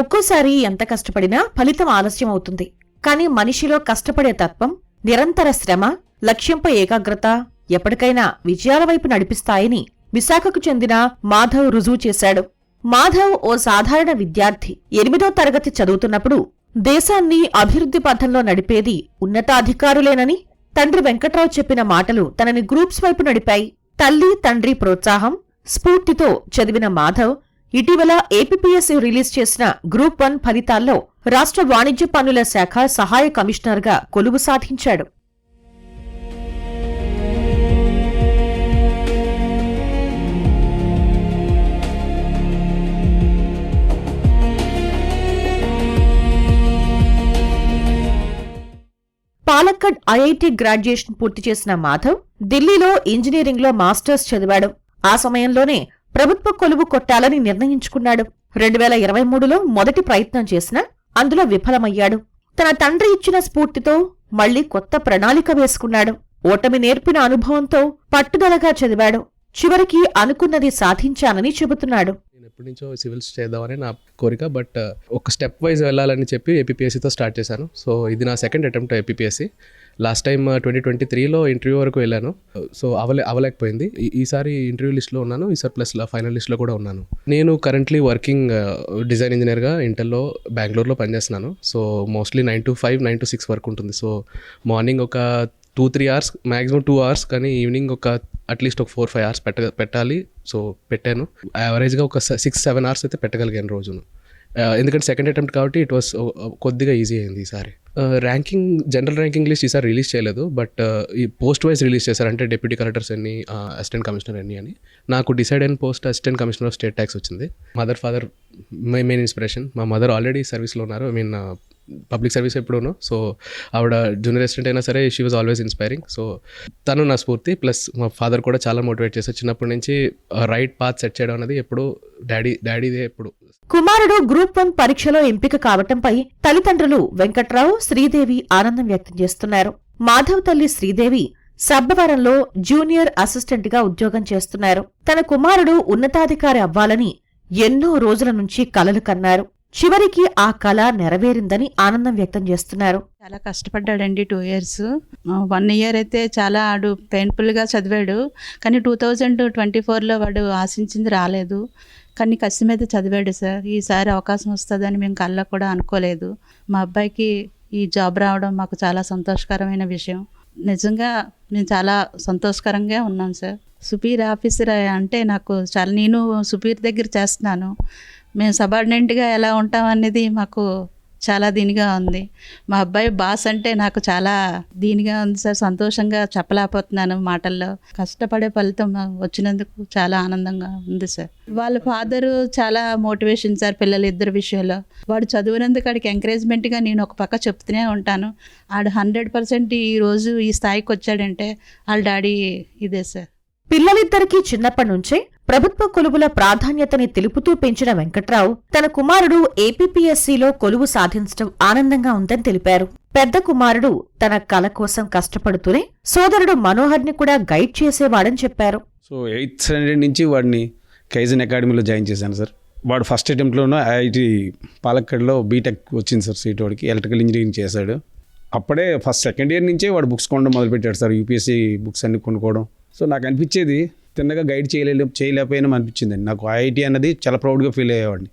ఒక్కోసారి ఎంత కష్టపడినా ఫలితం ఆలస్యం అవుతుంది కానీ మనిషిలో కష్టపడే తత్వం నిరంతర శ్రమ లక్ష్యంపై ఏకాగ్రత ఎప్పటికైనా విజయాల వైపు నడిపిస్తాయని విశాఖకు చెందిన మాధవ్ రుజువు చేశాడు. మాధవ్ ఓ సాధారణ విద్యార్థి. ఎనిమిదో తరగతి చదువుతున్నప్పుడు దేశాన్ని అభివృద్ధి పథంలో నడిపేది ఉన్నతాధికారులేనని తండ్రి వెంకట్రావు చెప్పిన మాటలు తనని గ్రూప్స్ వైపు నడిపాయి. తల్లి తండ్రి ప్రోత్సాహం స్ఫూర్తితో చదివిన మాధవ్ ఇటీవల ఏపీపీఎస్సీ రిలీజ్ చేసిన గ్రూప్ వన్ ఫలితాల్లో రాష్ట్ర వాణిజ్య పన్నుల శాఖ సహాయ కమిషనర్గా కొలువు సాధించాడు. పాలక్కడ్ ఐఐటి గ్రాడ్యుయేషన్ పూర్తి చేసిన మాధవ్ ఢిల్లీలో ఇంజనీరింగ్లో మాస్టర్స్ చదివాడు. ఆ సమయంలోనే ప్రభుత్వ కొలువు కొట్టాలని నిర్ణయించుకున్నాడు. రెండు వేల ఇరవై మూడులో మొదటి ప్రయత్నం చేసినా అందులో విఫలమయ్యాడు. తన తండ్రి ఇచ్చిన స్ఫూర్తితో మళ్ళీ కొత్త ప్రణాళిక వేసుకున్నాడు. ఓటమి నేర్పిన అనుభవంతో పట్టుదలగా చదివాడు. చివరికి అనుకున్నది సాధించానని చెబుతున్నాడు. నేను ఎప్పటి నుంచో సివిల్స్ చేద్దామని నా కోరిక బట్ ఒక స్టెప్ వైజ్ వెళ్ళాలని చెప్పి ఏపీఎస్సితో స్టార్ట్ చేశాను. సో ఇది నా second attempt APSC last time twenty twenty త్రీలో ఇంటర్వ్యూ వరకు వెళ్ళాను. సో అవలే అవలేకపోయింది. ఈసారి ఇంటర్వ్యూ లిస్ట్లో ఉన్నాను. ఈసారి ప్లస్ ఫైనల్ లిస్ట్లో కూడా ఉన్నాను. నేను కరెంట్లీ వర్కింగ్ డిజైన్ ఇంజనీర్గా ఇంటర్లో బెంగళూరులో పనిచేస్తున్నాను. So mostly nine to five nine to six వరకు ఉంటుంది. సో మార్నింగ్ ఒక two three hours maximum two hours కానీ ఈవినింగ్ ఒక అట్లీస్ట్ ఒక ఫోర్ ఫైవ్ అవర్స్ పెట్ట పెట్టాలి. సో పెట్టాను. యావరేజ్గా ఒక సిక్స్ సెవెన్ అవర్స్ అయితే పెట్టగలిగాను రోజును. Uh, ఎందుకంటే సెకండ్ అటెంప్ట్ కాబట్టి ఇట్ వాస్ uh, uh, కొద్దిగా ఈజీ అయింది ఈసారి ర్యాంకింగ్ జనరల్ ర్యాంకింగ్ లిస్ట్ ఈసారి రిలీజ్ చేయలేదు బట్ ఈ పోస్ట్ వైజ్ రిలీజ్ చేశారు అంటే డిప్యూటీ కలెక్టర్స్ ఎన్ని అసిస్టెంట్ కమిషనర్ ఎన్ని అని. నాకు డిసైడ్ అయిన post assistant commissioner of state tax వచ్చింది. Mother father my main inspiration మా మదర్ ఆల్రెడీ సర్వీస్లో ఉన్నారు. ఐ మీన్ పబ్లిక్ సర్వీస్ ఎప్పుడూను. సో ఆవిడ జూనియర్ అసిస్టెంట్ అయినా సరే she was always inspiring so తను నా స్ఫూర్తి ప్లస్ మా ఫాదర్ కూడా చాలా మోటివేట్ చేశారు. చిన్నప్పటి నుంచి రైట్ పాత్ సెట్ చేయడం అనేది ఎప్పుడు డాడీ డాడీదే ఎప్పుడు. కుమారుడు గ్రూప్ వన్ పరీక్షలో ఎంపిక కావటంపై తల్లిదండ్రులు వెంకట్రావు శ్రీదేవి ఆనందం వ్యక్తం చేస్తున్నారు. మాధవ్ తల్లి శ్రీదేవి సబ్బవరంలో జూనియర్ అసిస్టెంట్గా ఉద్యోగం చేస్తున్నారు. తన కుమారుడు ఉన్నతాధికారి అవ్వాలని ఎన్నో రోజుల నుంచి కలలు కన్నారు. చివరికి ఆ కళ నెరవేరిందని ఆనందం వ్యక్తం చేస్తున్నారు. చాలా కష్టపడ్డాడండి టూ ఇయర్స్. వన్ ఇయర్ అయితే చాలా ఆడు పెయిన్ఫుల్గా చదివాడు. కానీ టూ థౌజండ్ ట్వంటీ ఫోర్లో వాడు ఆశించింది రాలేదు. కానీ కసి మీద చదివాడు సార్. ఈసారి అవకాశం వస్తుందని మేము కళ్ళ కూడా అనుకోలేదు. మా అబ్బాయికి ఈ జాబ్ రావడం మాకు చాలా సంతోషకరమైన విషయం. నిజంగా నేను చాలా సంతోషకరంగా ఉన్నాను సార్. సుపీర్ ఆఫీసర్ అంటే నాకు చాలా నేను సుపీర్ దగ్గర చేస్తున్నాను. మేము సబార్డినెంట్గా ఎలా ఉంటాం అనేది మాకు చాలా దీనిగా ఉంది. మా అబ్బాయి బాస్ అంటే నాకు చాలా దీనిగా ఉంది సార్. సంతోషంగా చెప్పలేకపోతున్నాను మాటల్లో. కష్టపడే ఫలితం వచ్చినందుకు చాలా ఆనందంగా ఉంది సార్. వాళ్ళ ఫాదరు చాలా మోటివేషన్ సార్ పిల్లలు ఇద్దరు విషయంలో. వాడు చదివినందుకు వాడికి ఎంకరేజ్మెంట్గా నేను ఒక పక్క చెప్తూనే ఉంటాను. ఆడు హండ్రెడ్ పర్సెంట్ ఈ రోజు ఈ స్థాయికి వచ్చాడంటే వాళ్ళ డాడీ ఇదే సార్. పిల్లలిద్దరికీ చిన్నప్పటి నుంచే ప్రభుత్వ కొలువుల ప్రాధాన్యతని తెలుపుతూ పెంచిన వెంకట్రావు తన కుమారుడు ఏపీపీఎస్సీలో కొలువు సాధించడం ఆనందంగా ఉందని తెలిపారు. పెద్ద కుమారుడు తన కల కోసం కష్టపడుతూనే సోదరుడు మనోహర్ని కూడా గైడ్ చేసేవాడని చెప్పారు. సో ఎయిత్ స్టాండర్డ్ నుంచి వాడిని కైజన్ అకాడమీలో జాయిన్ చేశాను సార్. వాడు ఫస్ట్ అటెంప్ట్లోనూ ఐఐటి పాలక్కడ్లో బీటెక్ వచ్చింది సార్ సీట్ వాడికి. ఎలక్ట్రికల్ ఇంజనీరింగ్ చేశాడు. అప్పుడే ఫస్ట్ సెకండ్ ఇయర్ నుంచే వాడు బుక్స్ కొనడం మొదలుపెట్టాడు సార్. యూపీఎస్సీ బుక్స్ అన్ని కొనుక్కోవడం. సో నాకు అనిపించేది తిన్నగా గైడ్ చేయలే చేయలేకపోయినా అనిపించిందండి నాకు ఐఐటి అన్నది చాలా ప్రౌడ్గా ఫీల్ అయ్యేవాడిని.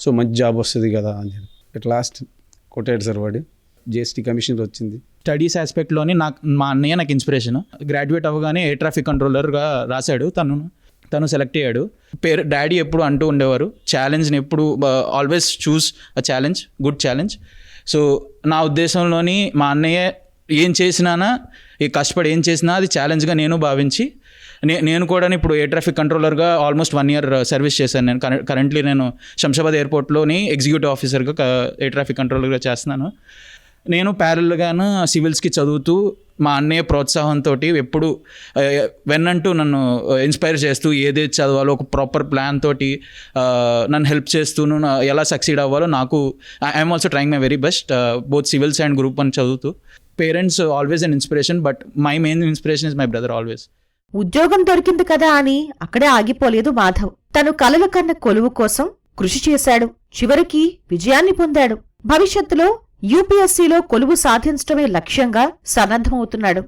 సో మంచి జాబ్ వస్తుంది కదా అని చెప్పి. అట్ లాస్ట్ కొట్టాడు సార్ వాడు. జిఎస్టీ కమిషన్ వచ్చింది. స్టడీస్ ఆస్పెక్ట్లోని నాకు మా అన్నయ్య నాకు ఇన్స్పిరేషన్ గ్రాడ్యుయేట్ అవ్వగానే ఎయిర్ ట్రాఫిక్ కంట్రోలర్గా రాశాడు. తను తను సెలెక్ట్ అయ్యాడు. పేరు డాడీ ఎప్పుడు అంటూ ఉండేవారు. ఛాలెంజ్ని ఎప్పుడు always choose a challenge good challenge so నా ఉద్దేశంలోని మా అన్నయ్య ఏం చేసినానా? ఈ కష్టపడి ఏం చేసినా అది ఛాలెంజ్గా నేను భావించి నే నేను కూడా ఇప్పుడు ఎయిర్ ట్రాఫిక్ కంట్రోలర్గా ఆల్మోస్ట్ వన్ ఇయర్ సర్వీస్ చేశాను. నేను కరెంట్లీ నేను శంషాబాద్ ఎయిర్పోర్ట్లోని ఎగ్జిక్యూటివ్ ఆఫీసర్గా ఎయిర్ ట్రాఫిక్ కంట్రోలర్గా చేస్తున్నాను. నేను ప్యారల్గాను సివిల్స్కి చదువుతూ మా అన్నయ్య ప్రోత్సాహంతో ఎప్పుడు uh, వెన్నంటూ నన్ను uh, ఇన్స్పైర్ చేస్తూ ఏదేది చదవాలో ఒక ప్రాపర్ ప్లాన్ తోటి uh, నన్ను హెల్ప్ చేస్తూను ఎలా సక్సీడ్ అవ్వాలో నాకు I'm also trying my very best both civils and group అని చదువుతూ. Parents always an inspiration but my main inspiration is my brother always ఉద్యోగం దొరికింది కదా అని అక్కడే ఆగిపోలేదు మాధవ్. తను కలలు కన్న కొలువు కోసం కృషి చేశాడు. చివరికి విజయాన్ని పొందాడు. భవిష్యత్తులో యూపీఎస్సీలో కొలువు సాధించడమే లక్ష్యంగా సన్నద్ధమవుతున్నాడు.